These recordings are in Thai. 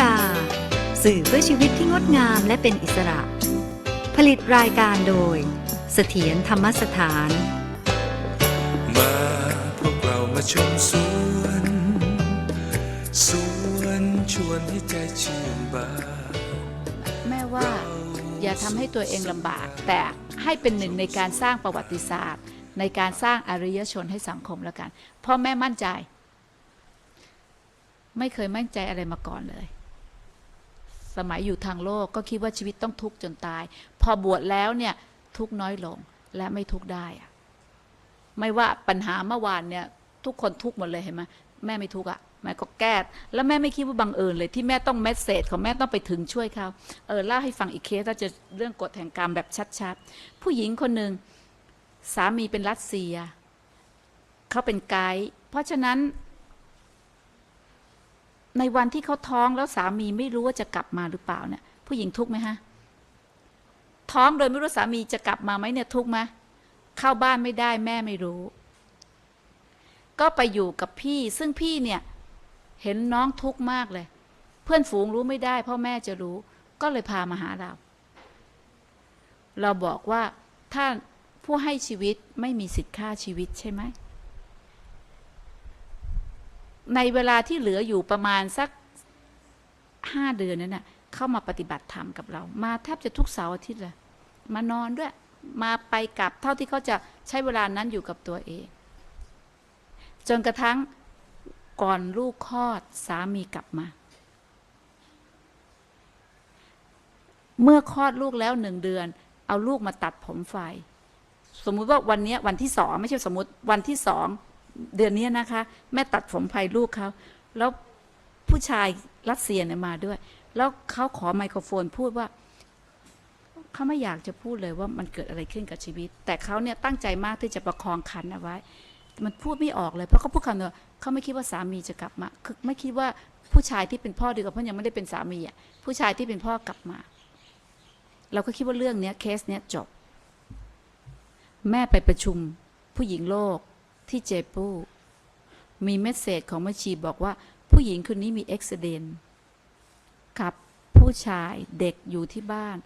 กา สื่อเพื่อชีวิตที่งดงามและเป็นอิสระ ผลิตรายการโดย เสถียรธรรมสถาน มาพวกเรามาชมสวนสวนชวนให้ใจชื่นบานแม่ว่าอย่าทำให้ตัวเองลำบาก แต่ให้เป็นหนึ่งในการสร้างประวัติศาสตร์ ในการสร้างอารยชนให้สังคมแล้วกัน เพ่อแม่มั่นใจ ไม่เคยมั่นใจอะไรมาก่อนเลย สมัยอยู่ทางโลกก็คิดว่าชีวิตต้องทุกข์จนตาย พอบวชแล้วเนี่ยทุกข์น้อยลงและไม่ทุกข์ได้อะไม่ว่าปัญหาเมื่อวานเนี่ย ทุกคนทุกข์หมดเลยเห็นไหมแม่ไม่ทุกข์อะแม่ก็แก้แล้วแม่ไม่คิดว่าบังเอิญเลย ที่แม่ต้องเมสเซจของแม่ต้องไปถึงช่วยเขาเออเล่าให้ฟังอีกเคสถ้าจะเรื่องกฎแห่งกรรมแบบชัดๆผู้หญิงคนหนึ่งสามีเป็นรัสเซียเขาเป็นไกด์เพราะฉะนั้น ในวันที่เขาท้องแล้วสามีไม่รู้ว่าจะกลับมาหรือเปล่าเนี่ย ผู้หญิงทุกไหมฮะท้องโดยไม่รู้สามีจะกลับมาไหมเนี่ยทุกไหมเข้าบ้านไม่ได้แม่ไม่รู้ ก็ไปอยู่กับพี่ ซึ่งพี่เนี่ย เห็นน้องทุกข์มากเลย เพื่อนฝูงรู้ไม่ได้พ่อแม่จะรู้ ก็เลยพามาหาเรา เราบอกว่าถ้าผู้ให้ชีวิตไม่มีสิทธิ์ค่าชีวิตใช่ไหม ในเวลาที่เหลืออยู่ประมาณสักห้าเดือนนั้นน่ะเข้ามาปฏิบัติธรรมกับเรา มาแทบจะทุกเสาร์อาทิตย์เลยมานอนด้วย มาไปกลับเท่าที่เขาจะใช้เวลานั้นอยู่กับตัวเอง จนกระทั่งก่อนลูกคลอดสามีกลับมา เมื่อคลอดลูกแล้วหนึ่งเดือน เอาลูกมาตัดผมไฟ สมมุติว่าวันนี้วันที่สองไม่ใช่สมมติวันที่สอง เดือนนี้นะคะ แม่ตัดผมไฟลูกเขาแล้วผู้ชายรัสเซียเนี่ยมาด้วย แล้วเขาขอไมโครโฟนพูดว่าเขาไม่อยากจะพูดเลยว่ามันเกิดอะไรขึ้นกับชีวิต แต่เขาเนี่ยตั้งใจมากที่จะประคองคันเอาไว้ มันพูดไม่ออกเลยเพราะเขาพูดคำเดียวเขาไม่คิดว่าสามีจะกลับมา คือไม่คิดว่าผู้ชายที่เป็นพ่อดีกว่าเพราะยังไม่ได้เป็นสามีอะผู้ชายที่เป็นพ่อกลับมา เราก็คิดว่าเรื่องเนี้ยเคสเนี้ยจบ แม่ไปประชุมผู้หญิงโลก ที่เจปูมีเมสเซจของม่ชีบอกว่า ผู้หญิงคนนี้มีเอ็กซิเดนกับผู้ชายเด็กอยู่ที่บ้าน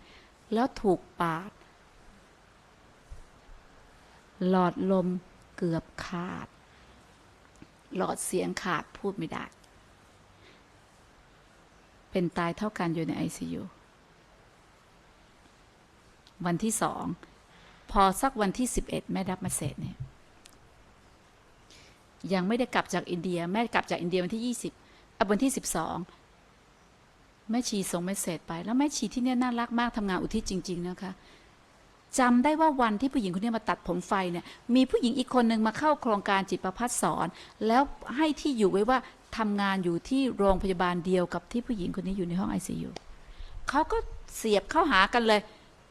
แล้วถูกปาด หลอดลมเกือบขาด หลอดเสียงขาดพูดไม่ได้ เป็นตายเท่ากันอยู่ในไอซียูวันที่สอง พอสักวันที่สิบเอ็ดแม่รับมาเสร็จเนี่ย ยังไม่ได้กลับจากอินเดีย แม่กลับจากอินเดียวันที่ยี่สิบวันที่สิบสองแม่ชีส่งเมสเซจไป แล้วแม่ชีที่เนี่ยน่ารักมากทำงานอุทิศจริง ๆ นะคะจำได้ว่าวันที่ผู้หญิงคนนี้มาตัดผมไฟเนี่ย มีผู้หญิงอีกคนหนึ่งมาเข้าโครงการจิตประพัฒสอน แล้วให้ที่อยู่ไว้ว่าทำงานอยู่ที่โรงพยาบาลเดียวกับที่ผู้หญิงคนนี้อยู่ในห้องไอซียูเขาก็เสียบเข้าหากันเลย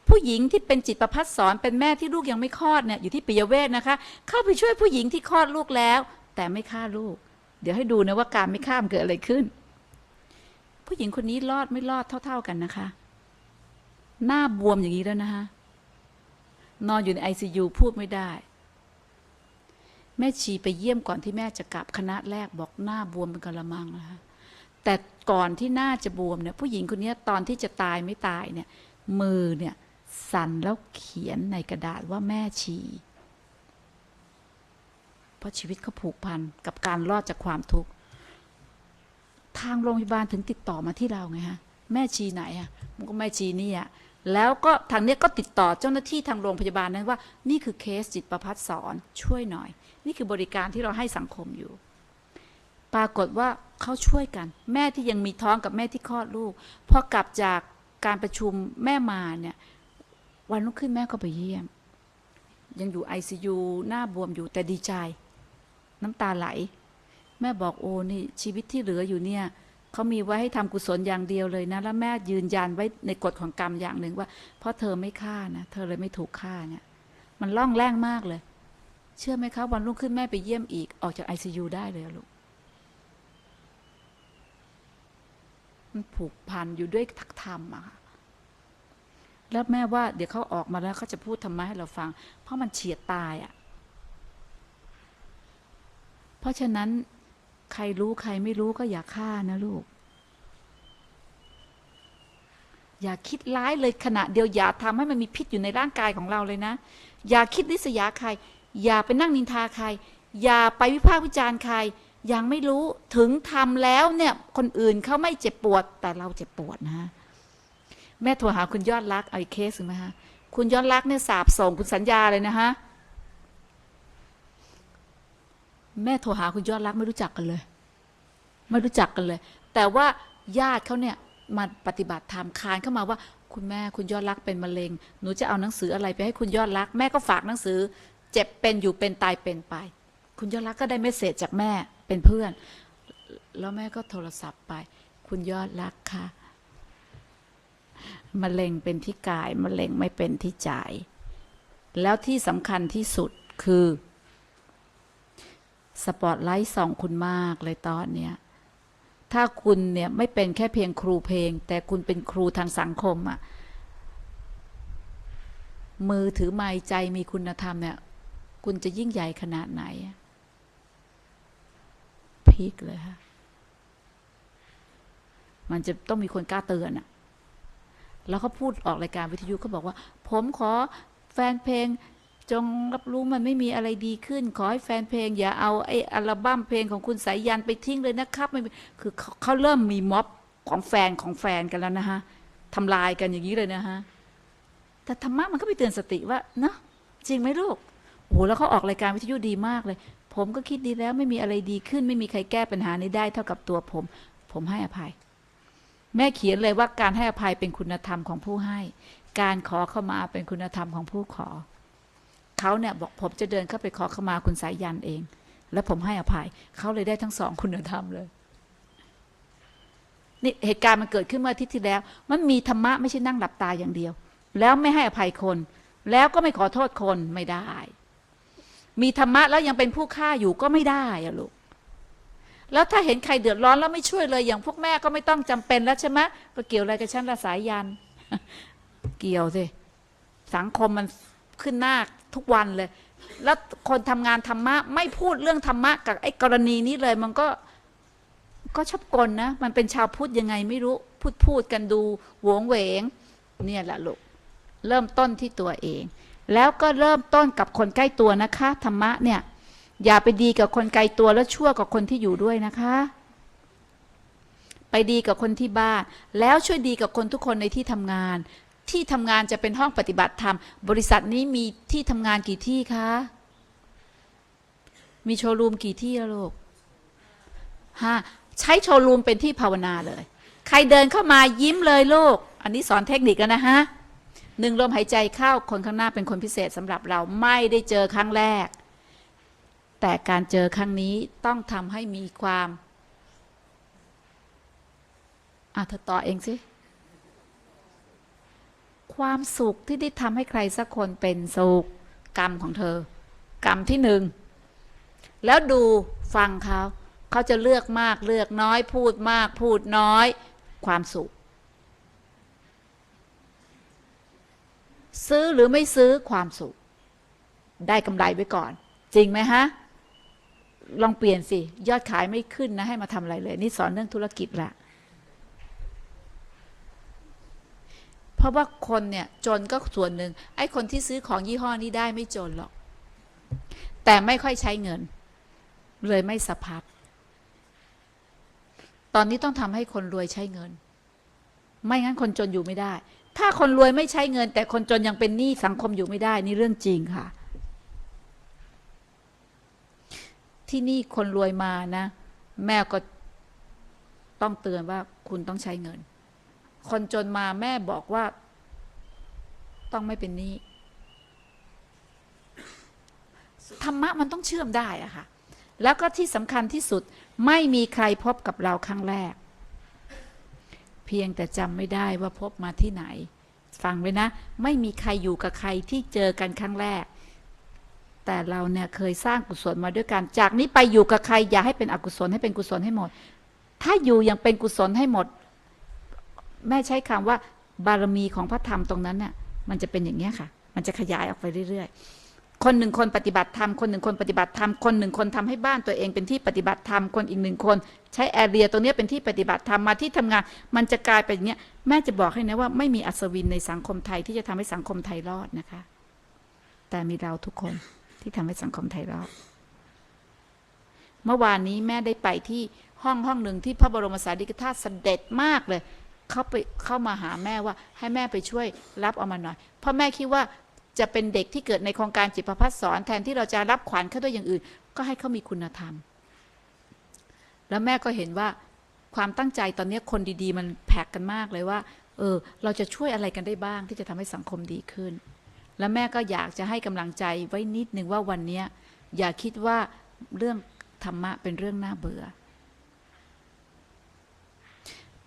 ผู้หญิงที่เป็นจิตประพัฒสอนเป็นแม่ที่ลูกยังไม่คลอดเนี่ยอยู่ที่ปิยเวทนะคะ เข้าไปช่วยผู้หญิงที่คลอดลูกแล้ว แต่ไม่ฆ่าลูก เดี๋ยวให้ดูนะว่าการไม่ฆ่ามเกิดอะไรขึ้น ผู้หญิงคนนี้รอดไม่รอดเท่า ๆกันนะคะ หน้าบวมอย่างนี้แล้วนะคะนอนอยู่ในไอซียูพูดไม่ได้ แม่ชีไปเยี่ยมก่อนที่แม่จะกลับคณะแรกบอกหน้าบวมเป็นกระมังนะคะแต่ก่อนที่หน้าจะบวมเนี่ยผู้หญิงคนนี้ตอนที่จะตายไม่ตายเนี่ย มือเนี่ยสั่นแล้วเขียนในกระดาษว่าแม่ชี เพราะชีวิตเขาผูกพันกับการรอดจากความทุกข์ ทางโรงพยาบาลถึงติดต่อมาที่เราไงฮะ แม่ชีไหนอะ มันก็แม่ชีนี่อะ แล้วก็ทางเนี้ยก็ติดต่อเจ้าหน้าที่ทางโรงพยาบาลนั้นว่า นี่คือเคสจิตประพัฒสอนช่วยหน่อย นี่คือบริการที่เราให้สังคมอยู่ ปรากฏว่าเขาช่วยกัน แม่ที่ยังมีท้องกับแม่ที่คลอดลูก พอกลับจากการประชุมแม่มาเนี่ย วันรุ่งขึ้นแม่ก็ไปเยี่ยมยังอยู่ไอซียูหน้าบวมอยู่แต่ดีใจ น้ำตาไหล แม่บอกโอ้นี่ ชีวิตที่เหลืออยู่เนี่ยเขามีไว้ให้ทำกุศลอย่างเดียวเลยนะ แล้วแม่ยืนยันไว้ในกฎของกรรมอย่างหนึ่งว่า เพราะเธอไม่ฆ่านะ เธอเลยไม่ถูกฆ่าเนี่ย มันล่องแรงมากเลย เชื่อไหมคะวันรุ่งขึ้นแม่ไปเยี่ยมอีกออกจากไอซียูได้เลยลูกมันผูกพันอยู่ด้วยทักธรรมอะค่ะแล้วแม่ว่าเดี๋ยวเขาออกมาแล้วเขาจะพูดธรรมให้เราฟัง เพราะมันเฉียดตายอะ เพราะฉะนั้นใครรู้ใครไม่รู้ก็อย่าฆ่านะลูก อย่าคิดร้ายเลยขณะเดียวอย่าทำให้มันมีพิษอยู่ในร่างกายของเราเลยนะ อย่าคิดริษยาใคร อย่าไปนั่งนินทาใคร อย่าไปวิพากษ์วิจารณ์ใคร ยังไม่รู้ถึงทำแล้วเนี่ยคนอื่นเขาไม่เจ็บปวด แต่เราเจ็บปวดนะ แม่โทรหาคุณยอดรักเอาอีกเคสหนึ่งไหมฮะคุณยอดรักเนี่ยสาบส่งคุณสัญญาเลยนะฮะ แม่โทรหาคุณยอดรักไม่รู้จักกันเลย ไม่รู้จักกันเลย แต่ว่าญาติเขาเนี่ยมาปฏิบัติธรรมคานเข้ามาว่า คุณแม่คุณยอดรักเป็นมะเร็ง หนูจะเอาหนังสืออะไรไปให้คุณยอดรัก แม่ก็ฝากหนังสือ เจ็บเป็นอยู่เป็นตายเป็นไป คุณยอดรักก็ได้เมสเซจจากแม่เป็นเพื่อน แล้วแม่ก็โทรศัพท์ไป คุณยอดรักค่ะมะเร็งเป็นที่กายมะเร็งไม่เป็นที่ใจ แล้วที่สำคัญที่สุดคือ สปอตไลท์ส่องคุณมากเลยตอนเนี้ยถ้าคุณเนี่ยไม่เป็นแค่เพียงครูเพลง แต่คุณเป็นครูทางสังคมอะมือถือไม้ใจมีคุณธรรมเนี่ย คุณจะยิ่งใหญ่ขนาดไหนพีคเลยฮะมันจะต้องมีคนกล้าเตือนอะแล้วเขาพูดออกรายการวิทยุเขาบอกว่า ผมขอแฟนเพลง จงรับรู้มันไม่มีอะไรดีขึ้น ขอให้แฟนเพลง อย่าเอาไอ้อัลบั้มเพลงของคุณสายยันไปทิ้งเลยนะครับไม่คือเขาเขาเริ่มมีม็อบของแฟนของแฟนกันแล้วนะฮะทำลายกันอย่างนี้เลยนะฮะแต่ธรรมะมันก็ไปเตือนสติว่าเนาะจริงไหมลูกโอ้โหแล้วเขาออกรายการวิทยุดีมากเลย ผมก็คิดดีแล้วไม่มีอะไรดีขึ้น ไม่มีใครแก้ปัญหานี้ได้เท่ากับตัวผม ผมให้อภัย แม่เขียนเลยว่าการให้อภัยเป็นคุณธรรมของผู้ให้ การขอเข้ามาเป็นคุณธรรมของผู้ขอ เขาเนี่ยบอกผมจะเดินเข้าไปขอขมาคุณสายยันเอง แล้วผมให้อภัยเขาเลยได้ทั้งสองคุณธรรมเลยนี่เหตุการณ์มันเกิดขึ้นเมื่ออาทิตย์ที่แล้ว มันมีธรรมะไม่ใช่นั่งหลับตาอย่างเดียว แล้วไม่ให้อภัยคน แล้วก็ไม่ขอโทษคนไม่ได้ มีธรรมะแล้วยังเป็นผู้ฆ่าอยู่ก็ไม่ได้อะลูกแล้วถ้าเห็นใครเดือดร้อนแล้วไม่ช่วยเลย อย่างพวกแม่ก็ไม่ต้องจำเป็นแล้วใช่ไหมก็เกี่ยวอะไรกับฉันละสายยัน เกี่ยวสิสังคมมัน ขึ้นหน้าทุกวันเลย แล้วคนทำงานธรรมะ ไม่พูดเรื่องธรรมะกับไอ้กรณีนี้เลย มันก็ก็ชอบกลนะมันเป็นชาวพุทธยังไงไม่รู้ พูดพูดกันดูหวงเหวง เนี่ยแหละลูกเริ่มต้นที่ตัวเอง แล้วก็เริ่มต้นกับคนใกล้ตัวนะคะ ธรรมะเนี่ย อย่าไปดีกับคนไกลตัวแล้วชั่วกับคนที่อยู่ด้วยนะคะ ไปดีกับคนที่บ้าน แล้วช่วยดีกับคนทุกคนในที่ทำงาน ที่ทำงานจะเป็นห้องปฏิบัติธรรม บริษัทนี้มีที่ทำงานกี่ที่คะ มีโชว์รูมกี่ที่ละลูกฮะใช้โชว์รูมเป็นที่ภาวนาเลย ใครเดินเข้ามายิ้มเลยลูก อันนี้สอนเทคนิคแล้วนะฮะหนึ่งลมหายใจเข้าคนข้างหน้าเป็นคนพิเศษสำหรับเราไม่ได้เจอครั้งแรก แต่การเจอครั้งนี้ต้องทำให้มีความอะเธอต่อเองสิ ความสุขที่ได้ทำให้ใครสักคนเป็นสุขกรรมของเธอ กรรมที่หนึ่ง แล้วดูฟังเขา เขาจะเลือกมากเลือกน้อย พูดมากพูดน้อย ความสุข ซื้อหรือไม่ซื้อความสุข ได้กำไรไว้ก่อน จริงไหมฮะ ลองเปลี่ยนสิ ยอดขายไม่ขึ้นนะ ให้มาทำอะไรเลย นี่สอนเรื่องธุรกิจละ เพราะว่าคนเนี่ยจนก็ส่วนหนึ่งไอ้คนที่ซื้อของยี่ห้อนี้ได้ไม่จนหรอก แต่ไม่ค่อยใช้เงิน เลยไม่สะพัดตอนนี้ต้องทำให้คนรวยใช้เงิน ไม่งั้นคนจนอยู่ไม่ได้ ถ้าคนรวยไม่ใช้เงิน แต่คนจนยังเป็นหนี้สังคมอยู่ไม่ได้ นี่เรื่องจริงค่ะ ที่นี่คนรวยมานะ แม่ก็ต้องเตือนว่าคุณต้องใช้เงิน คนจนมาแม่บอกว่า ต้องไม่เป็นหนี้ธรรมะมันต้องเชื่อมได้อะค่ะ แล้วก็ที่สำคัญที่สุดไม่มีใครพบกับเราครั้งแรก เพียงแต่จำไม่ได้ว่าพบมาที่ไหน ฟังไว้นะ ไม่มีใครอยู่กับใครที่เจอกันครั้งแรก แต่เราเนี่ยเคยสร้างกุศลมาด้วยกัน จากนี้ไปอยู่กับใครอย่าให้เป็นอกุศลให้เป็นกุศลให้หมด ถ้าอยู่อย่างเป็นกุศลให้หมด แม่ใช้คำว่าบารมีของพระธรรมตรงนั้นเนี่ยมันจะเป็นอย่างนี้ยค่ะ มันจะขยายออกไปเรื่อย ๆ คนหนึ่งคนปฏิบัติธรรมคนหนึ่งคนปฏิบัติธรรมคนหนึ่งคนทำให้บ้านตัวเองเป็นที่ปฏิบัติธรรมคนอีกหนึ่งคน ใช้แอเรียตรงเนี้ยเป็นที่ปฏิบัติธรรมมาที่ทำงาน มันจะกลายเป็นอย่างเงี้ยแม่จะบอกให้นะว่าไม่มีอัศวินในสังคมไทยที่จะทำให้สังคมไทยรอดนะคะ แต่มีเราทุกคนที่ทำให้สังคมไทยรอดเมื่อวานนี้แม่ได้ไปที่ห้องห้องหนึ่งที่พระบรมสารีริกธาตุเสด็จมากเลย เขาไปเข้ามาหาแม่ว่าให้แม่ไปช่วยรับเอามาหน่อย เพราะแม่คิดว่าจะเป็นเด็กที่เกิดในโครงการจิตประพัฒสอนแทนที่เราจะรับขวัญเขาด้วยอย่างอื่น ก็ให้เขามีคุณธรรม แล้วแม่ก็เห็นว่าความตั้งใจตอนนี้คนดีๆ มันแพ็กกันมากเลยว่า เออ เราจะช่วยอะไรกันได้บ้างที่จะทำให้สังคมดีขึ้น แล้วแม่ก็อยากจะให้กำลังใจไว้นิดนึงว่าวันนี้อย่าคิดว่าเรื่องธรรมะเป็นเรื่องน่าเบื่อ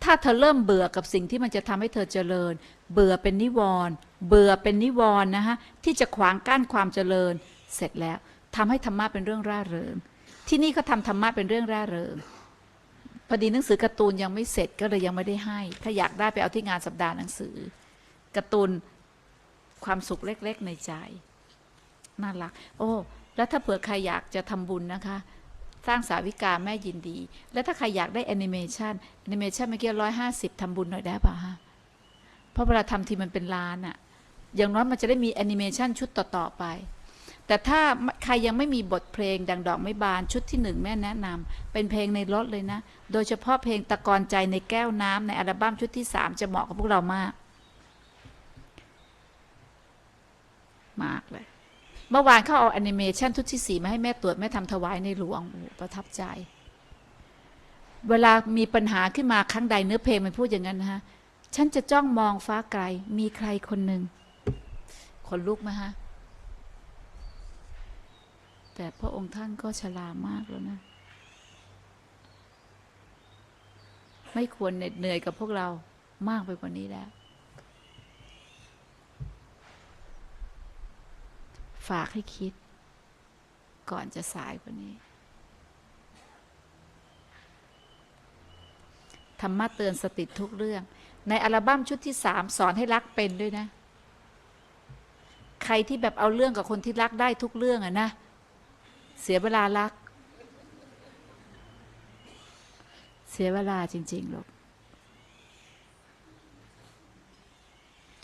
ถ้าเธอเริ่มเบื่อกับสิ่งที่มันจะทำให้เธอเจริญ เบื่อเป็นนิวรณ์เบื่อเป็นนิวรณ์นะฮะที่จะขวางกั้นความเจริญ เสร็จแล้วทำให้ธรรมะเป็นเรื่องร่าเริง ที่นี่เขาทำธรรมะเป็นเรื่องร่าเริงพอดีหนังสือการ์ตูนยังไม่เสร็จก็เลยยังไม่ได้ให้ ถ้าอยากได้ไปเอาที่งานสัปดาห์หนังสือการ์ตูนความสุขเล็ก ๆ ในใจน่ารัก โอ้ แล้วถ้าเผื่อใครอยากจะทำบุญนะคะ สร้างสาวิกาแม่ยินดี แล้วถ้าใครอยากได้แอนิเมชันแอนิเมชันเมื่อกี้ร้อยห้าสิบทำบุญหน่อยได้ป่ะฮะเพราะเวลาทำทีมันเป็นล้านอะอย่างน้อยมันจะได้มีแอนิเมชันชุดต่อ ๆ ไป แต่ถ้าใครยังไม่มีบทเพลงดังดอกไม่บานชุดที่หนึ่งแม่แนะนำเป็นเพลงในรถเลยนะ โดยเฉพาะเพลงตะกอนใจในแก้วน้ำในอัลบั้มชุดที่สามจะเหมาะกับพวกเรามาก มากเลย เมื่อวานเขาเอาแอนิเมชันชุดที่สีมาให้แม่ตรวจแม่ทำถวายในหลวงประทับใจ เวลามีปัญหาขึ้นมาครั้งใดเนื้อเพลงมันพูดอย่างนั้นนะฮะฉันจะจ้องมองฟ้าไกล มีใครคนหนึ่งคนลุกไหมฮะ แต่พระองค์ท่านก็ชรามากแล้วนะ ไม่ควรเหน็ดเหนื่อยกับพวกเรามากไปกว่านี้แล้ว ฝากให้คิด ก่อนจะสายกว่านี้ ธรรมะเตือนสติทุกเรื่อง ในอัลบั้มชุดที่สามสอนให้รักเป็นด้วยนะ ใครที่แบบเอาเรื่องกับคนที่รักได้ทุกเรื่องอะนะ เสียเวลารัก เสียเวลาจริงๆลูก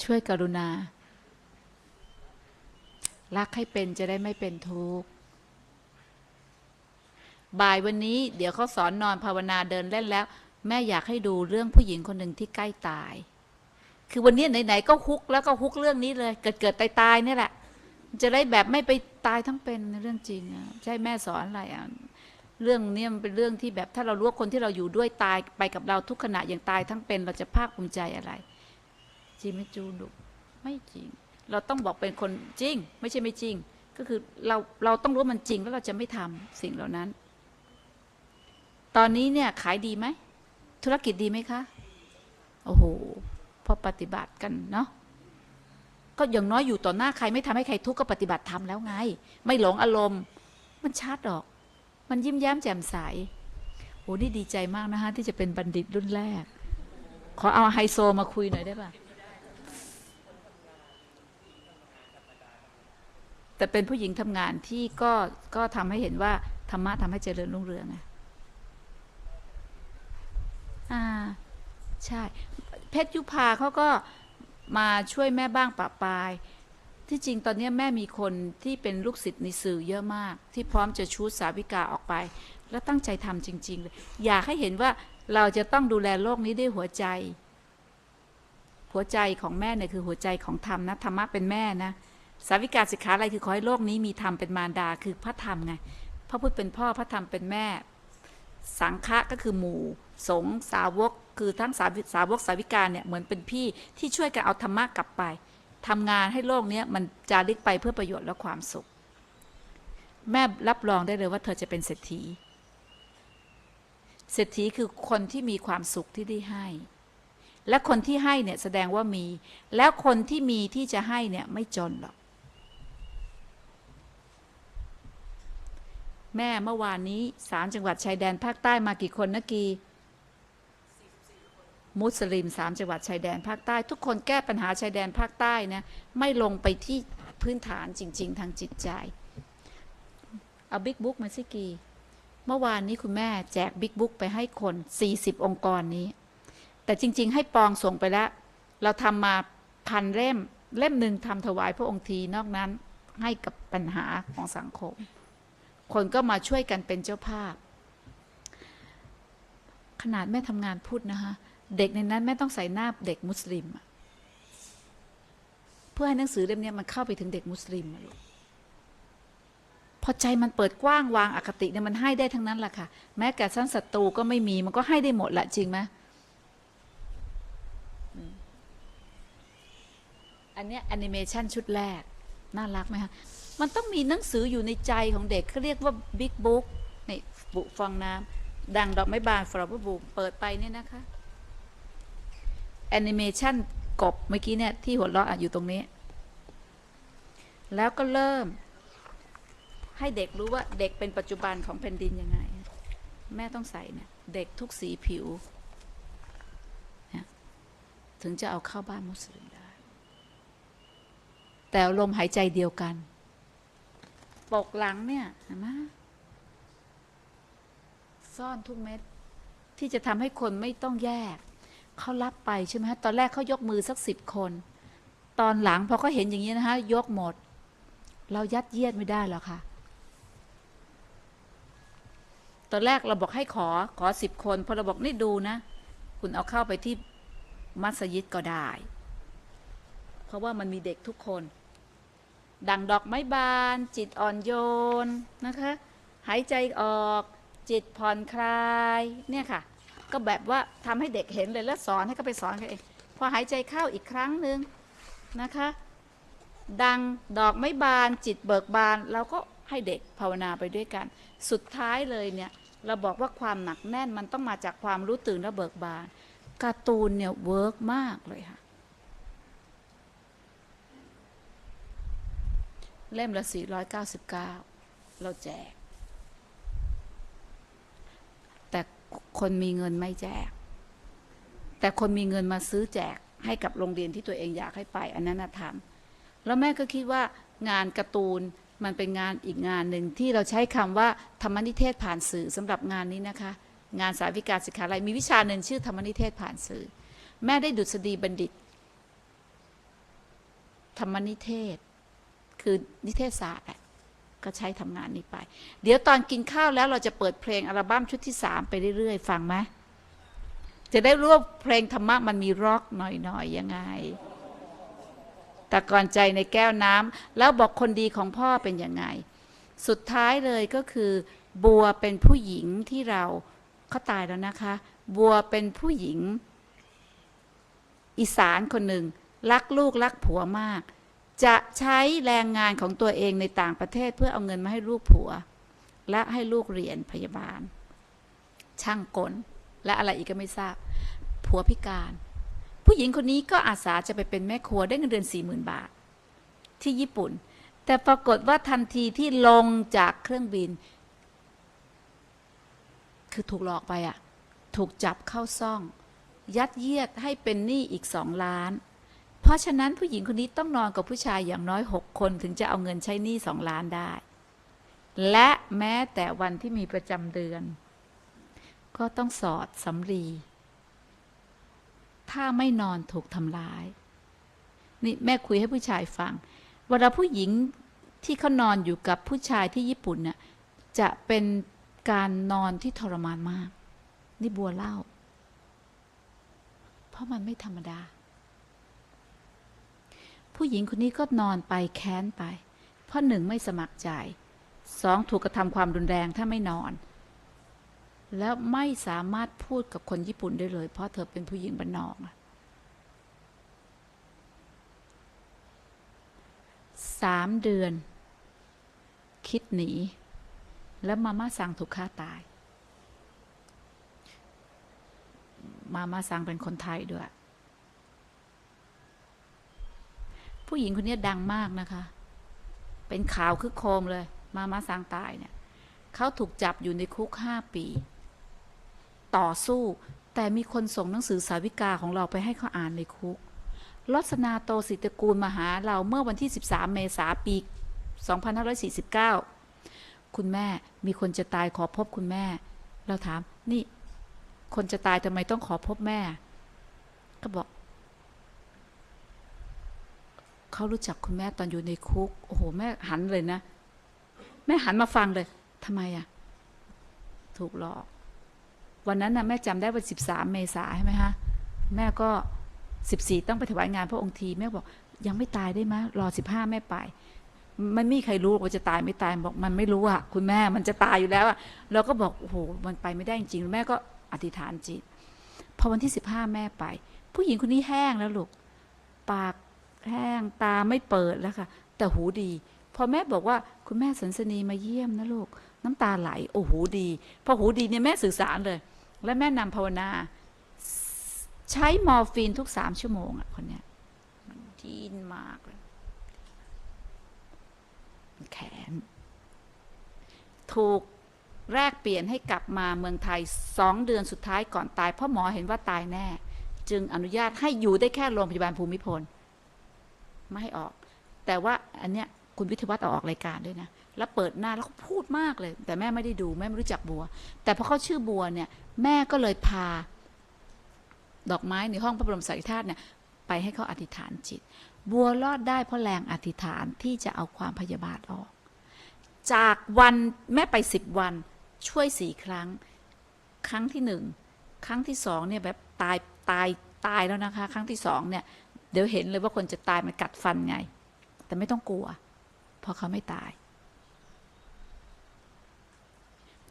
ช่วยกรุณา รักให้เป็นจะได้ไม่เป็นทุกข์บ่ายวันนี้เดี๋ยวเขาสอนนอนภาวนาเดินเล่นแล้ว แม่อยากให้ดูเรื่องผู้หญิงคนหนึ่งที่ใกล้ตาย คือวันนี้ไหนๆก็ฮุกแล้วก็ฮุกเรื่องนี้เลย เกิดเกิดตายตายนี่แหละ จะได้แบบไม่ไปตายทั้งเป็นในเรื่องจริงอะใช่แม่สอนอะไรอะเรื่องเนี้มันเป็นเรื่องที่แบบถ้าเรารู้ว่าคนที่เราอยู่ด้วยตายไปกับเราทุกขณะอย่างตายทั้งเป็น เราจะภาคภูมิใจอะไรจริงไหมจูนลูกไม่จริง เราต้องบอกเป็นคนจริง ไม่ใช่ไม่จริง ก็คือเราเราต้องรู้มันจริงแล้วเราจะไม่ทำสิ่งเหล่านั้น ตอนนี้เนี่ยขายดีไหม ธุรกิจดีไหมคะ โอ้โหพอปฏิบัติกันเนาะก็อย่างน้อยอยู่ต่อหน้าใครไม่ทำให้ใครทุกข์ก็ปฏิบัติธรรมแล้วไง ไม่หลงอารมณ์ มันชัดออก มันยิ้มแย้มแจ่มใสโอ้นี่ดีใจมากนะคะที่จะเป็นบัณฑิตรุ่นแรก ขอเอาไฮโซมาคุยหน่อยได้ปะ แต่เป็นผู้หญิงทำงานที่ก็ก็ทำให้เห็นว่าธรรมะทำให้เจริญรุ่งเรืองไงอ่าใช่ เพชรยุพาเขาก็มาช่วยแม่บ้างปะปาย ที่จริงตอนนี้แม่มีคนที่เป็นลูกศิษย์ในสื่อเยอะมาก ที่พร้อมจะชูสาวิกาออกไป แล้วตั้งใจทำจริง ๆ เลย อยากให้เห็นว่าเราจะต้องดูแลโลกนี้ด้วยหัวใจ หัวใจของแม่เนี่ยคือหัวใจของธรรมนะธรรมะเป็นแม่นะ สาวิกาสิกขาอะไรคือขอให้โลกนี้มีธรรมเป็นมารดาคือพระธรรมไงพระพุทธเป็นพ่อพระธรรมเป็นแม่ สังฆะก็คือหมู่ สงสาวกคือทั้งสาวสาวกสาวิกาเนี่ยเหมือนเป็นพี่ที่ช่วยกันเอาธรรมะกลับไปทำงานให้โลกเนี้ยมันจาริกไปเพื่อประโยชน์และความสุข แม่รับรองได้เลยว่าเธอจะเป็นเศรษฐีเศรษฐีคือคนที่มีความสุขที่ได้ให้ และคนที่ให้เนี่ยแสดงว่ามี แล้วคนที่มีที่จะให้เนี่ยไม่จนหรอก แม่เมื่อวานนี้สามจังหวัดชายแดนภาคใต้มากี่คนนะกีมุสลิมสามจังหวัดชายแดนภาคใต้ ทุกคนแก้ปัญหาชายแดนภาคใต้นะไม่ลงไปที่พื้นฐานจริง ๆ ทางจิตใจ เอาบิ๊กบุ๊กมาสิกี เมื่อวานนี้คุณแม่แจกบิ๊กบุ๊กไปให้คน 40 องค์กรนี้ แต่จริง ๆ ให้ปองส่งไปแล้ว เราทำมาพันเล่ม เล่มหนึ่งทำถวายพระองค์ทีนอกนั้นให้กับปัญหาของสังคม คนก็มาช่วยกันเป็นเจ้าภาพ ขนาดแม่ทำงานพูดนะคะเด็กในนั้นแม่ต้องใส่หน้าเด็กมุสลิม เพื่อให้หนังสือเล่มนี้มันเข้าไปถึงเด็กมุสลิมลูกพอใจมันเปิดกว้างวางอคติเนี่ยมันให้ได้ทั้งนั้นแหละค่ะ แม้แต่สั้นศัตรูก็ไม่มีมันก็ให้ได้หมดแหละจริงไหมอันนี้แอนิเมชันชุดแรก น่ารักไหมคะ มันต้องมีหนังสืออยู่ในใจของเด็กเขาเรียกว่าบิ๊กบุ๊กนี่บุฟองน้ำดังดอกไม้บานฟลอเวอร์บูมเปิดไปเนี่ยนะคะแอนิเมชันกบเมื่อกี้เนี่ยที่หัวเราะอะอยู่ตรงนี้ แล้วก็เริ่ม ให้เด็กรู้ว่าเด็กเป็นปัจจุบันของแผ่นดินยังไง แม่ต้องใส่เนี่ยเด็กทุกสีผิวถึงจะเอาเข้าบ้านมุสลิมได้ แต่ลมหายใจเดียวกัน ปกหลังเนี่ยเห็นไหมซ่อนทุกเม็ด ที่จะทำให้คนไม่ต้องแยก เขารับไปใช่ไหมฮะตอนแรกเขายกมือสักสิบคน ตอนหลังพอเขาเห็นอย่างนี้นะคะยกหมด เรายัดเยียดไม่ได้หรอกค่ะ ตอนแรกเราบอกให้ขอขอสิบคนพอเราบอกนี่ดูนะ คุณเอาเข้าไปที่มัสยิดก็ได้ เพราะว่ามันมีเด็กทุกคน ดังดอกไม้บาน จิตอ่อนโยนนะคะ หายใจออก จิตผ่อนคลายเนี่ยค่ะ ก็แบบว่าทำให้เด็กเห็นเลยแล้วสอนให้เขาไปสอนกันเองพอหายใจเข้าอีกครั้งหนึ่งนะคะ ดังดอกไม้บานจิตเบิกบานเราก็ให้เด็กภาวนาไปด้วยกัน สุดท้ายเลยเนี่ยเราบอกว่าความหนักแน่นมันต้องมาจากความรู้ตื่นและเบิกบานการ์ตูนเนี่ยเวิร์กมากเลยค่ะ เล่มละ 499 เราแจก แต่คนมีเงินไม่แจก แต่คนมีเงินมาซื้อแจกให้กับโรงเรียนที่ตัวเองอยากให้ไป อันนั้นทำแล้วแม่ก็คิดว่างานการ์ตูนมันเป็นงานอีกงานหนึ่งที่เราใช้คำว่าธรรมนิเทศผ่านสื่อสำหรับงานนี้นะคะ งานสายวิการศิกขาลัยมีวิชาหนึ่งชื่อธรรมนิเทศผ่านสื่อ แม่ได้ดุษฎีบัณฑิต ธรรมนิเทศ คือนิเทศศาสตร์ก็ใช้ทำงานนี้ไป เดี๋ยวตอนกินข้าวแล้วเราจะเปิดเพลงอัลบั้มชุดที่สามไปเรื่อยๆ ฟังไหมจะได้รู้ว่าเพลงธรรมะมันมีร็อกหน่อยๆยังไงแต่ก่อนใจในแก้วน้ำแล้วบอกคนดีของพ่อเป็นยังไง สุดท้ายเลยก็คือบัวเป็นผู้หญิงที่เราเขาตายแล้วนะคะ บัวเป็นผู้หญิง อีสานคนหนึ่งรักลูกรักผัวมาก จะใช้แรงงานของตัวเองในต่างประเทศเพื่อเอาเงินมาให้ลูกผัว และให้ลูกเรียนพยาบาล ช่างกล และอะไรอีกก็ไม่ทราบ ผัวพิการ ผู้หญิงคนนี้ก็อาสาจะไปเป็นแม่ครัวได้เงินเดือนสี่หมื่นบาท ที่ญี่ปุ่น แต่ปรากฏว่าทันทีที่ลงจากเครื่องบิน คือถูกหลอกไปอะ่ะ ถูกจับเข้าซ่อง ยัดเยียดให้เป็นหนี้อีกสองล้าน เพราะฉะนั้นผู้หญิงคนนี้ต้องนอนกับผู้ชายอย่างน้อยหกคนถึงจะเอาเงินใช้หนี้สองล้านได้ และแม้แต่วันที่มีประจำเดือน ก็ต้องสอดสำลีถ้าไม่นอนถูกทำร้าย นี่แม่คุยให้ผู้ชายฟัง เวลาผู้หญิงที่เขานอนอยู่กับผู้ชายที่ญี่ปุ่นเนี่ยจะเป็นการนอนที่ทรมานมาก นี่บัวเล่า เพราะมันไม่ธรรมดา ผู้หญิงคนนี้ก็นอนไปแค้นไป เพราะหนึ่งไม่สมัครใจสองถูกกระทำความรุนแรงถ้าไม่นอน แล้วไม่สามารถพูดกับคนญี่ปุ่นได้เลย เพราะเธอเป็นผู้หญิงบ้านนอกสามเดือน คิดหนี แล้วมาม่าสั่งถูกฆ่าตาย มาม่าสั่งเป็นคนไทยด้วย ผู้หญิงคนนี้ดังมากนะคะ เป็นข่าวคึกโครมเลย มามาสั่งตายเนี่ยเขาถูกจับอยู่ในคุกห้าปี ต่อสู้แต่มีคนส่งหนังสือสาวิกาของเราไปให้เขาอ่านในคุกรสนาโตสิตกูลมาหาเราเมื่อวันที่ 13 เมษายนปี 2549 คุณแม่มีคนจะตายขอพบคุณแม่ เราถามนี่ คนจะตายทำไมต้องขอพบแม่ ก็บอก เขารู้จักคุณแม่ตอนอยู่ในคุก โอ้โห แม่หันเลยนะ แม่หันมาฟังเลยทำไมอะถูกหลอก วันนั้นนะแม่จำได้วันสิบสามเมษาใช่ไหมฮะแม่ก็สิบสี่ต้องไปถวายงานพระองค์ทีแม่บอก ยังไม่ตายได้ไหมยรอสิบห้าแม่ไป มันไม่มีใครรู้ว่าจะตายไม่ตายบอกมันไม่รู้อะคุณแม่มันจะตายอยู่แล้วอะเราก็บอกโอ้โหมันไปไม่ได้จริงแม่ก็อธิษฐานจิตพอวันที่สิบห้าแม่ไป ผู้หญิงคนนี้แห้งแล้วลูกปาก แห้งตาไม่เปิดแล้วค่ะ แต่หูดี พอแม่บอกว่าคุณแม่สันสนีมาเยี่ยมนะลูก น้ำตาไหล โอ้หูดี พอหูดีเนี่ยแม่สื่อสารเลย และแม่นำภาวนา ใช้มอร์ฟีนทุกสามชั่วโมงอะคนเนี้ยมันดีนมากเลยมันแขน ถูกแรกเปลี่ยนให้กลับมาเมืองไทยสองเดือนสุดท้ายก่อนตาย เพราะหมอเห็นว่าตายแน่ จึงอนุญาตให้อยู่ได้แค่โรงพยาบาลภูมิพล ไม่ให้ออก แต่ว่าอันเนี้ยคุณวิทยวัฒน์เอาออกรายการด้วยนะ แล้วเปิดหน้าแล้วเขาพูดมากเลย แต่แม่ไม่ได้ดูแม่ไม่รู้จักบัว แต่พอเขาชื่อบัวเนี่ย แม่ก็เลยพา ดอกไม้ในห้องพระบรมสารีธาตุเนี่ยไปให้เขาอธิษฐานจิต บัวรอดได้เพราะแรงอธิษฐานที่จะเอาความพยาบาทออก จากวันแม่ไปสิบวันช่วยสี่ครั้ง ครั้งที่หนึ่งครั้งที่สองเนี่ยแบบตายตายตายแล้วนะคะ ครั้งที่สองเนี่ย เดี๋ยวเห็นเลยว่าคนจะตายมันกัดฟันไง แต่ไม่ต้องกลัว เพราะเขาไม่ตาย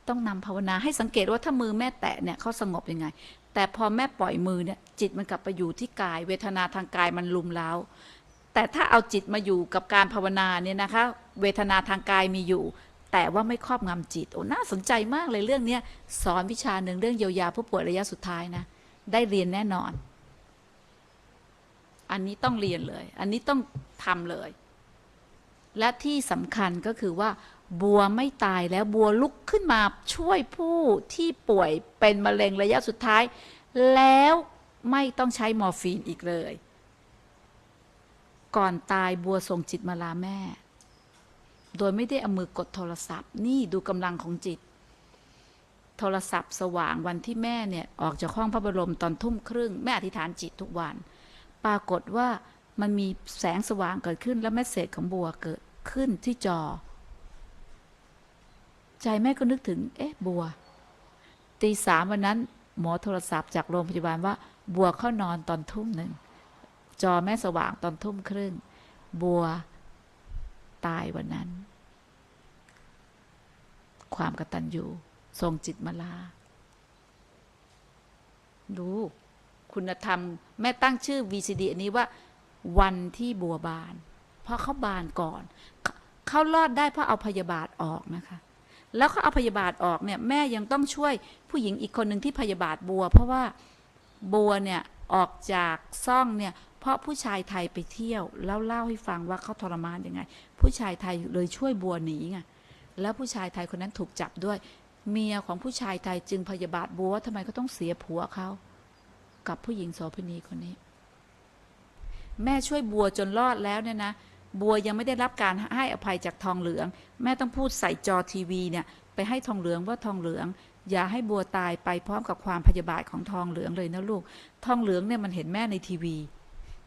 ต้องนำภาวนาให้สังเกตว่าถ้ามือแม่แตะเนี่ยเขาสงบยังไง แต่พอแม่ปล่อยมือเนี่ย จิตมันกลับไปอยู่ที่กาย เวทนาทางกายมันลุมเล้าแต่ถ้าเอาจิตมาอยู่กับการภาวนาเนี่ยนะคะ เวทนาทางกายมีอยู่ แต่ว่าไม่ครอบงำจิตโอ้น่าสนใจมากเลยเรื่องนี้สอนวิชาหนึ่งเรื่องเยียวยาผู้ป่วยระยะสุดท้ายนะ ได้เรียนแน่นอน อันนี้ต้องเรียนเลย อันนี้ต้องทำเลย และที่สำคัญก็คือว่า บัวไม่ตายแล้วบัวลุกขึ้นมาช่วยผู้ที่ป่วยเป็นมะเร็งระยะสุดท้าย แล้วไม่ต้องใช้มอร์ฟีนอีกเลย ก่อนตายบัวส่งจิตมาลาแม่ โดยไม่ได้เอามือกดโทรศัพท์ นี่ดูกำลังของจิต โทรศัพท์สว่างวันที่แม่เนี่ย ออกจากห้องพระบรมตอนทุ่มครึ่ง แม่อธิษฐานจิตทุกวัน ปรากฏว่ามันมีแสงสว่างเกิดขึ้นและเมสเซจของบัวเกิดขึ้นที่จอ ใจแม่ก็นึกถึง เอ๊ะ บัว ตีสามวันนั้น หมอโทรศัพท์จากโรงพยาบาลว่า บัวเข้านอนตอนทุ่มหนึ่ง จอแม่สว่างตอนทุ่มครึ่ง บัว ตายวันนั้น ความกระตัญญูทรงจิตมาลาดู คุณธรรม แม่ตั้งชื่อ VCD อันนี้ว่า วันที่บัวบาน เพราะเขาบานก่อนเขาเขารอดได้เพราะเอาพยาบาทออกนะคะ แล้วเขาเอาพยาบาทออกเนี่ยแม่ยังต้องช่วยผู้หญิงอีกคนหนึ่งที่พยาบาทบัว เพราะว่าบัวเนี่ยออกจากซ่องเนี่ยเพราะผู้ชายไทยไปเที่ยว แล้วเล่าให้ฟังว่าเขาทรมานยังไง ผู้ชายไทยเลยช่วยบัวหนีไงแล้วผู้ชายไทยคนนั้นถูกจับด้วย เมียของผู้ชายไทยจึงพยาบาทบัวว่าทำไมเขาต้องเสียผัวเขา กับผู้หญิงโสเภณีคนนี้ แม่ช่วยบัวจนรอดแล้วเนี่ยนะบัวยังไม่ได้รับการให้อภัยจากทองเหลือง แม่ต้องพูดใส่จอทีวีเนี่ยไปให้ทองเหลืองว่าทองเหลือง อย่าให้บัวตายไปพร้อมกับความพยาบาทของทองเหลืองเลยนะลูก ทองเหลืองเนี่ยมันเห็นแม่ในทีวี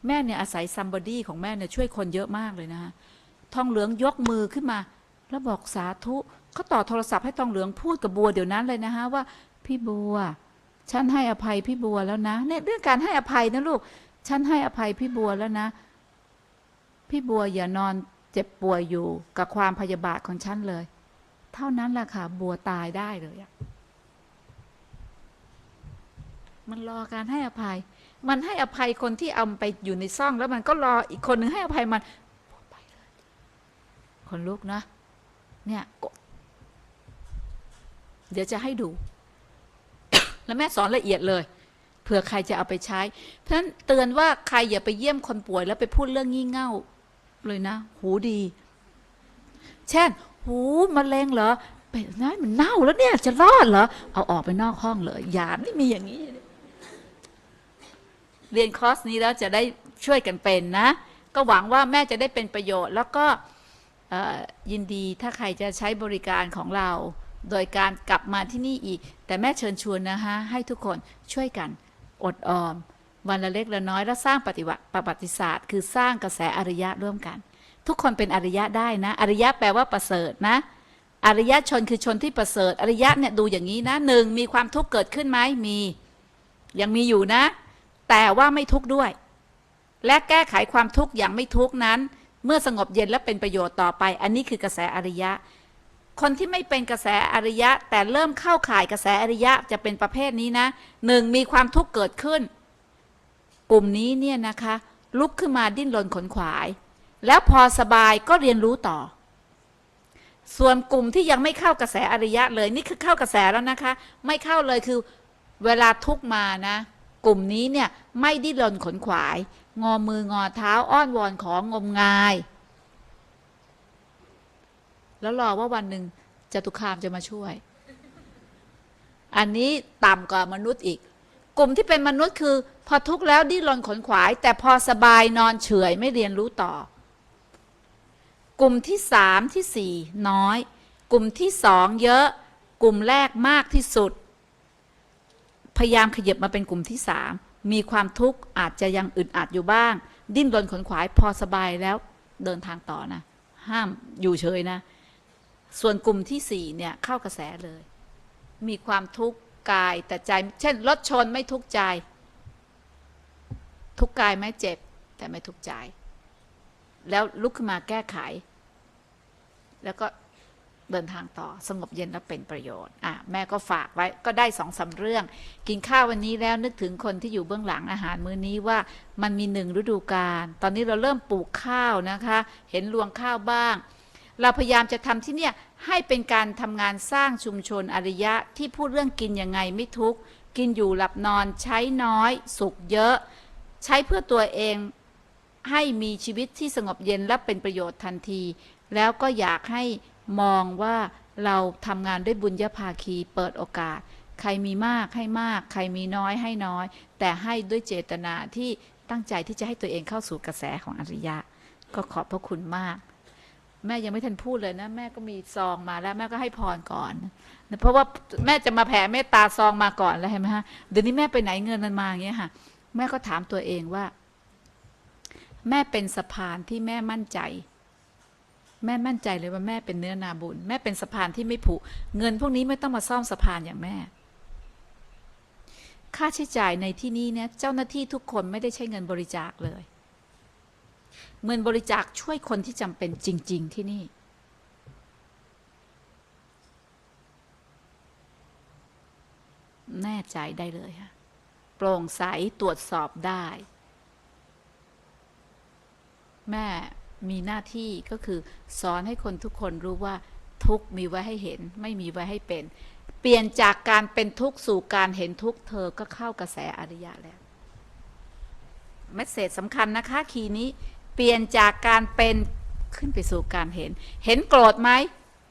แม่เนี่ยอาศัยซัมบอดี้ของแม่เนี่ยช่วยคนเยอะมากเลยนะฮะทองเหลืองยกมือขึ้นมา แล้วบอกสาธุเขาต่อโทรศัพท์ให้ทองเหลืองพูดกับบัวเดี๋ยวนั้นเลยนะฮะว่า พี่บัว ฉันให้อภัยพี่บัวแล้วนะเนี่ยเรื่องการให้อภัยนะลูก ฉันให้อภัยพี่บัวแล้วนะ พี่บัวอย่านอนเจ็บป่วยอยู่กับความพยาบาทของฉันเลย เท่านั้นแหละค่ะ บัวตายได้เลยอะมันรอการให้อภัย มันให้อภัยคนที่เอาไปอยู่ในซ่อง แล้วมันก็รออีกคนหนึ่งให้อภัยมันไปเลยคนลุกนะ เนี่ยกดเดี๋ยวจะให้ดู แล้วแม่สอนละเอียดเลยเผื่อใครจะเอาไปใช้ เพราะฉะนั้นเตือนว่าใครอย่าไปเยี่ยมคนป่วยแล้วไปพูดเรื่องงี่เง่าเลยนะ หูดี เช่น หูมะเร็งเหรอเป็ดนะมันเน่าแล้วเนี่ย จะรอดเหรอ เอาออกไปนอกห้องเลย อย่าไม่มีอย่างนี้ เรียนคอร์สนี้แล้วจะได้ช่วยกันเป็นนะ ก็หวังว่าแม่จะได้เป็นประโยชน์ แล้วก็ยินดีถ้าใครจะใช้บริการของเรา โดยการกลับมาที่นี่อีก แต่แม่เชิญชวนนะคะให้ทุกคนช่วยกันอดออม วันละเล็กละน้อยแล้วสร้างปฏิวัติประวัติศาสตร์ คือสร้างกระแสอริยะร่วมกัน ทุกคนเป็นอริยะได้นะ อริยะแปลว่าประเสริฐนะอริยะชนคือชนที่ประเสริฐอริยะเนี่ยดูอย่างนี้นะหนึ่งมีความทุกข์เกิดขึ้นไหมมี ยังมีอยู่นะ แต่ว่าไม่ทุกข์ด้วย และแก้ไขความทุกข์อย่างไม่ทุกข์นั้น เมื่อสงบเย็นและเป็นประโยชน์ต่อไป อันนี้คือกระแสอริยะ คนที่ไม่เป็นกระแสอริยะ แต่เริ่มเข้าข่ายกระแสอริยะจะเป็นประเภทนี้นะหนึ่งมีความทุกข์เกิดขึ้น กลุ่มนี้เนี่ยนะคะ ลุกขึ้นมาดิ้นรนขนขวาย แล้วพอสบายก็เรียนรู้ต่อ ส่วนกลุ่มที่ยังไม่เข้ากระแสอริยะเลยนี่คือเข้ากระแสแล้วนะคะ ไม่เข้าเลยคือเวลาทุกมานะ กลุ่มนี้เนี่ยไม่ดิ้นรนขนขวาย งอมืองอเท้าอ้อนวอนของงมงาย แล้วรอว่าวันหนึ่งจตุคามจะมาช่วย อันนี้ต่ำกว่ามนุษย์อีก กลุ่มที่เป็นมนุษย์คือ พอทุกข์แล้วดิ้นรนขนขวาย แต่พอสบายนอนเฉยไม่เรียนรู้ต่อ กลุ่มที่สามที่สี่น้อย กลุ่มที่สองเยอะ กลุ่มแรกมากที่สุด พยายามขยับมาเป็นกลุ่มที่สามมีความทุกข์อาจจะยังอึดอัดอยู่บ้าง ดิ้นรนขนขวายพอสบายแล้วเดินทางต่อนะ ห้ามอยู่เฉยนะ ส่วนกลุ่มที่สี่เนี่ยเข้ากระแสเลย มีความทุกข์กายแต่ใจ เช่นรถชนไม่ทุกข์ใจ ทุกข์กายไม่เจ็บ แต่ไม่ทุกข์ใจ แล้วลุกขึ้นมาแก้ไข แล้วก็เดินทางต่อสงบเย็นและเป็นประโยชน์อะแม่ก็ฝากไว้ก็ได้สองสาเรื่อง กินข้าววันนี้แล้วนึกถึงคนที่อยู่เบื้องหลังอาหารมื้อนี้ว่ามันมีหนึ่งฤดูกาลตอนนี้เราเริ่มปลูกข้าวนะคะ เห็นรวงข้าวบ้าง เราพยายามจะทำที่เนี่ยให้เป็นการทำงานสร้างชุมชนอริยะที่พูดเรื่องกินยังไงไม่ทุกข์กินอยู่หลับนอนใช้น้อย สุขเยอะ ใช้เพื่อตัวเองให้มีชีวิตที่สงบเย็นและเป็นประโยชน์ทันที แล้วก็อยากให้มองว่าเราทำงานด้วยบุญญาภาคีเปิดโอกาส ใครมีมากให้มาก ใครมีน้อยให้น้อย แต่ให้ด้วยเจตนาที่ตั้งใจที่จะให้ตัวเองเข้าสู่กระแสของอริยะ ก็ขอบพระคุณมาก แม่ยังไม่ทันพูดเลยนะ แม่ก็มีซองมาแล้วแม่ก็ให้พรก่อน เพราะว่าแม่จะมาแผ่เมตตาซองมาก่อนแล้วเห็นไหมฮะเดี๋ยวนี้แม่ไปไหนเงินมันมาอย่างเงี้ยค่ะ แม่ก็ถามตัวเองว่า แม่เป็นสะพานที่แม่มั่นใจ แม่มั่นใจเลยว่าแม่เป็นเนื้อนาบุญ แม่เป็นสะพานที่ไม่ผุเงินพวกนี้ไม่ต้องมาซ่อมสะพานอย่างแม่ ค่าใช้จ่ายในที่นี้เนี่ยเจ้าหน้าที่ทุกคนไม่ได้ใช้เงินบริจาคเลย เงินบริจาคช่วยคนที่จำเป็นจริง ๆ ที่นี่ แน่ใจได้เลยค่ะโปร่งใสตรวจสอบได้ แม่มีหน้าที่ก็คือ สอนให้คนทุกคนรู้ว่าทุกมีไว้ให้เห็น ไม่มีไว้ให้เป็น เปลี่ยนจากการเป็นทุกข์สู่การเห็นทุกข์เธอก็เข้ากระแสอริยะแล้วเมสเซจสำคัญนะคะ คีย์นี้ เปลี่ยนจากการเป็นขึ้นไปสู่การเห็น เห็นโกรธไหม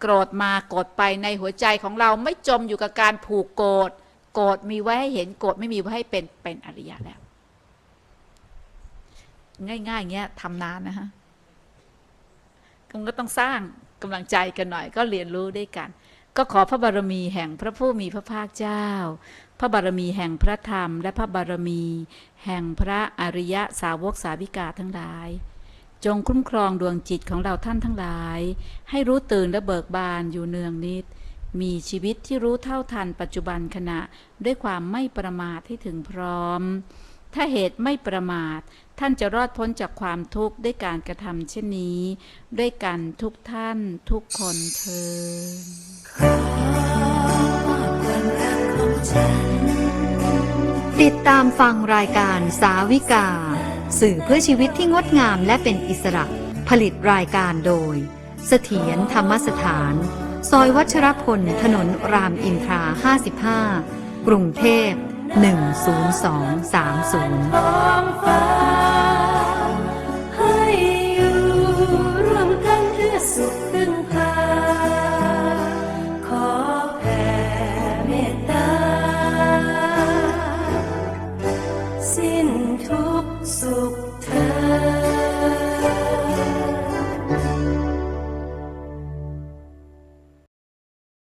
โกรธมาโกรธไปในหัวใจของเราไม่จมอยู่กับการผูกโกรธโกรธมีไว้ให้เห็นโกรธไม่มีไว้ให้เป็นเป็นอริยะแล้ว ง่ายๆอย่างเงี้ยทำนานนะฮะก็ต้องสร้างกำลังใจกันหน่อย ก็เรียนรู้ด้วยกัน ก็ขอพระบารมีแห่งพระผู้มีพระภาคเจ้า พระบารมีแห่งพระธรรม และพระบารมี แห่งพระอริยะสาวกสาวิกาทั้งหลาย จงคุ้มครองดวงจิตของเราท่านทั้งหลาย ให้รู้ตื่นและเบิกบานอยู่เนืองนิด มีชีวิตที่รู้เท่าทันปัจจุบันขณะด้วยความไม่ประมาทให้ถึงพร้อม ถ้าเหตุไม่ประมาท ท่านจะรอดพ้นจากความทุกข์ด้วยการกระทำเช่นนี้ ด้วยกันทุกท่านทุกคนเทินติดตามฟังรายการสาวิกา สื่อเพื่อชีวิตที่งดงามและเป็นอิสระ ผลิตรายการโดย เสถียรธรรมสถาน ซอยวัชรพล ถนนรามอินทรา 55 กรุงเทพ 10230